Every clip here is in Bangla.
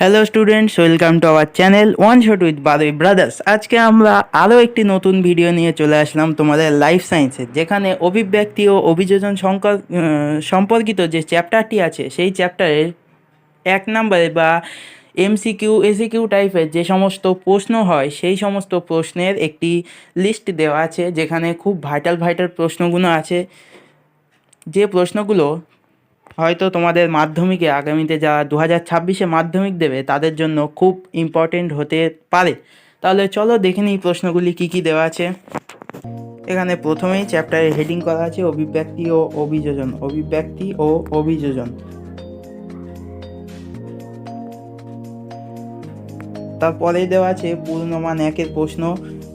Hello students welcome to our channel one shot with Barui brothers আজকে আমরা আরও একটি নতুন ভিডিও নিয়ে চলে আসলাম তোমাদের লাইফ সায়েন্সে যেখানে অভিব্যক্তি ও অভিযোজন সম্পর্কিত যে চ্যাপ্টারটি আছে, সেই চ্যাপ্টারের এক নম্বরে বা এমসিকিউ এসিকিউ টাইপের যে সমস্ত প্রশ্ন হয়, সেই সমস্ত প্রশ্নের একটি লিস্ট দেওয়া আছে, যেখানে খুব ভাইটাল ভাইটাল প্রশ্নগুলো আছে। যে প্রশ্নগুলো হয়তো তোমাদের মাধ্যমিকে আগামীতে যারা দু হাজার ছাব্বিশে মাধ্যমিক দেবে, তাদের জন্য খুব ইম্পর্টেন্ট হতে পারে। তাহলে চলো দেখে নিই প্রশ্নগুলি কী কী দেওয়া আছে। এখানে প্রথমেই চ্যাপ্টারে হেডিং করা আছে, অভিব্যক্তি ও অভিযোজন। অভিব্যক্তি ও অভিযোজন। তারপরে দেওয়া আছে, পূর্ণমান একের প্রশ্ন।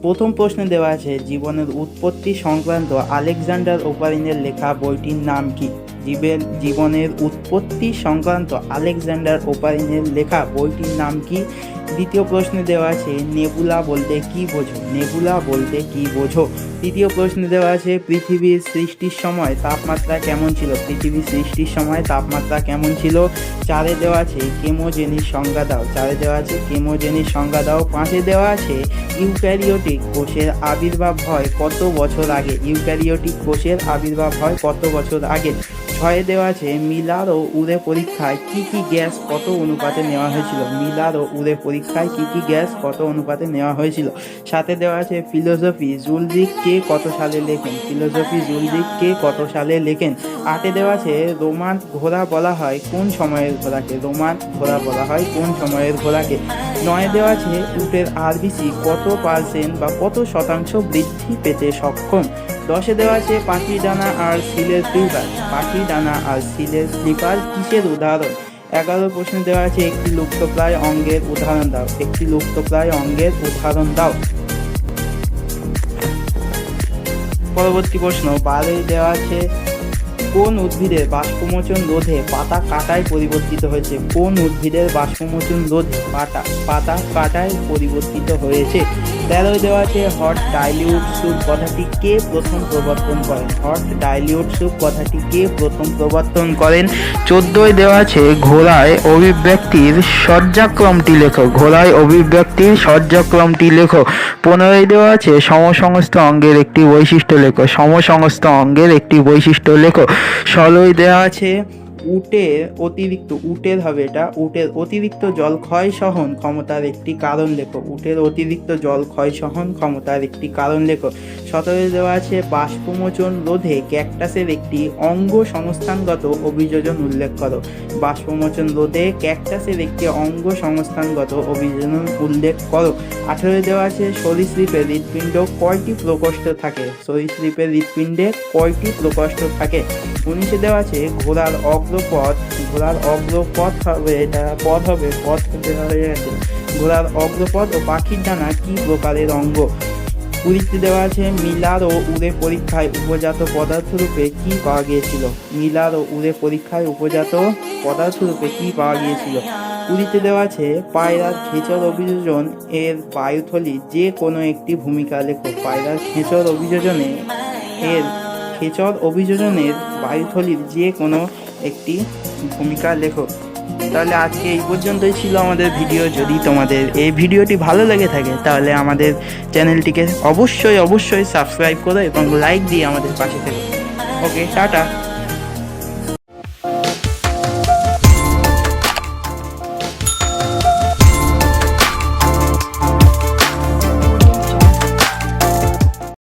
প্রথম প্রশ্নে দেওয়া আছে, জীবনের উৎপত্তি সংক্রান্ত আলেকজান্ডার ওপারিনের লেখা বইটির নাম কি? জীবের জীবনের উৎপত্তি সংক্রান্ত আলেকজান্ডার ওপারিনের লেখা বইটির নাম কি? দ্বিতীয় প্রশ্নে দেওয়া আছে, নেবুলা বলতে কি বোঝো? নেবুলা বলতে কি বোঝো? তৃতীয় প্রশ্নে দেওয়া আছে, পৃথিবীর সৃষ্টির সময় তাপমাত্রা কেমন ছিল? পৃথিবীর সৃষ্টির সময় তাপমাত্রা কেমন ছিল? চারে দেওয়া আছে, কেমোজেনির সংজ্ঞা দাও। চারে দেওয়া আছে, কেমোজেনির সংজ্ঞা দাও। পাঁচে দেওয়া আছে, ইউক্যারিওটিক কোষের আবির্ভাব হয় কত বছর আগে? ইউক্যারিওটিক কোষের আবির্ভাব হয় কত বছর আগে? ছয়ে দেওয়া আছে, মিলার ও উড়ে পরীক্ষায় কি কি গ্যাস কত অনুপাতে নেওয়া হয়েছিল? মিলার ও উড়ে পরীক্ষায় কি কি গ্যাস, কত অনুপাতে নেওয়া হয়েছিল? সাথে দেওয়া আছে ফিলোসফি, জুলজিক কে কত সালে লেখেন? ফিলোসফি, জুলজিক কে কত সালে লেখেন? আটে দেওয়া আছে, রোমান ঘোড়া বলা হয় কোন সময়ের ঘোড়াকে? রোমান ঘোড়া বলা হয় কোন সময়ের ঘোড়াকে? নয় দেওয়া আছে, উটের আরবিসি কত পার্সেন্ট বা কত শতাংশ বৃদ্ধি পেতে সক্ষম? দশে দেওয়া আছে পাখি ডানা আর সিলের স্লিপার পাখি ডানা আর সিলের স্লিপার কিসের উদাহরণ? এগারো প্রশ্ন দেওয়া আছে, একটি লুপ্তপ্রায় অঙ্গের উদাহরণ দাও। একটি লুপ্তপ্রায় অঙ্গের উদাহরণ দাও। পরবর্তী প্রশ্ন বারে দেওয়া আছে, কোন উদ্ভিদের বাষ্পমোচন রোধে পাতা কাটায় পরিবর্তিত হয়েছে? কোন উদ্ভিদের বাষ্পমোচন রোধে পাতা পাতা কাটায় পরিবর্তিত হয়েছে? তেরোয় দেওয়া আছে হট ডাইলিউট স্যুপ কথাটি কে প্রথম প্রবর্তন করেন। হট ডাইলিউট স্যুপ কথাটি কে প্রথম প্রবর্তন করেন। চোদ্দোয় দেওয়া আছে ঘোড়ায় অভিব্যক্তির সজ্জাক্রমটি লেখো। ঘোড়ায় অভিব্যক্তির সজ্জাক্রমটি লেখো। পনেরোয় দেওয়া আছে সমসমস্ত অঙ্গের একটি বৈশিষ্ট্য লেখো। সমসমস্ত অঙ্গের একটি বৈশিষ্ট্য লেখো। ষোলোয় দেওয়া আছে উটের অতিরিক্ত, উটের হবে এটা, উটের অতিরিক্ত জল ক্ষয় সহন ক্ষমতার একটি কারণ লেখো। উটের অতিরিক্ত জল ক্ষয় সহন ক্ষমতার একটি কারণ লেখো। সতেরো দেওয়া আছে, বাষ্পমোচন রোধে ক্যাকটাসের একটি অঙ্গ সংস্থানগত অভিযোজন উল্লেখ করো। বাষ্পমোচন রোধে ক্যাকটাসের একটি অঙ্গ সংস্থানগত অভিযোজন উল্লেখ করো। আঠেরো দেওয়া আছে সরীসৃপের হৃৎপিণ্ড কয়টি প্রকোষ্ঠ থাকে? সরীসৃপের হৃৎপিণ্ডে কয়টি প্রকোষ্ঠ থাকে? উনিশে দেওয়া আছে, ঘোড়ার অগ্রপথ, ঘোড়ার অগ্রপথ হবে, এটা পথ হবে, পথ দেওয়া হয়ে ঘোড়ার অগ্রপথ ও পাখির ডানা কি প্রকারের অঙ্গ? কুড়িতে দেওয়া আছে, মিলার ও উড়ে পরীক্ষায় উপজাত পদার্থরূপে কি পাওয়া গিয়েছিল? মিলার ও উড়ে পরীক্ষায় উপজাত পদার্থরূপে কি পাওয়া গিয়েছিল? কুড়িতে দেওয়া আছে, পায়রার খেচর অভিযোজন এর বায়ুথলি যে কোনো একটি ভূমিকা লেখো। পায়রার খেচর অভিযোজনে এর খেচর অভিযোজনের বায়ুথলির যে কোনো একটি ভূমিকা লেখো তাহলে আজকে এই পর্যন্তই ছিল আমাদের ভিডিও। যদি তোমাদের এই ভিডিওটি ভালো লেগে থাকে, তাহলে আমাদের চ্যানেলটিকে অবশ্যই অবশ্যই সাবস্ক্রাইব করো এবং লাইক দিয়ে আমাদের পাশে থেকো। Okay, tata.